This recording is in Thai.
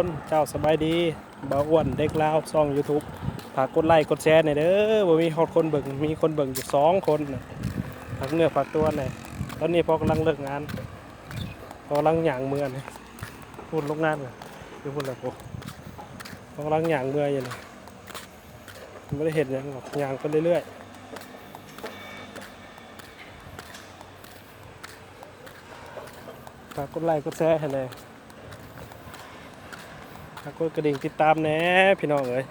คนเจ้าสบายดีบ่าวอ้วนเด็กลาวซ่อง YouTube ฝากกดไลค์กดแชร์หน่อยเด้อบ่มีฮอดคนเบิ่งมีคนเบิ่งอยู่สองคนฝากเนื้อฝากตัวหน่อยตอนนี้พอกำลังเลิกงานพอกำลังหย่างเมือนี่พูดลงงานน่ะคือพูดแล้วพวกพอกำลังหย่างเมืออยู่นี่ไม่ได้เห็นหยังหรอกหย่างไปเรื่อยๆฝากกดไลค์กดแชร์หน่อย กดกระดิ่งติดตามแหน่พี่น้องเอ้ย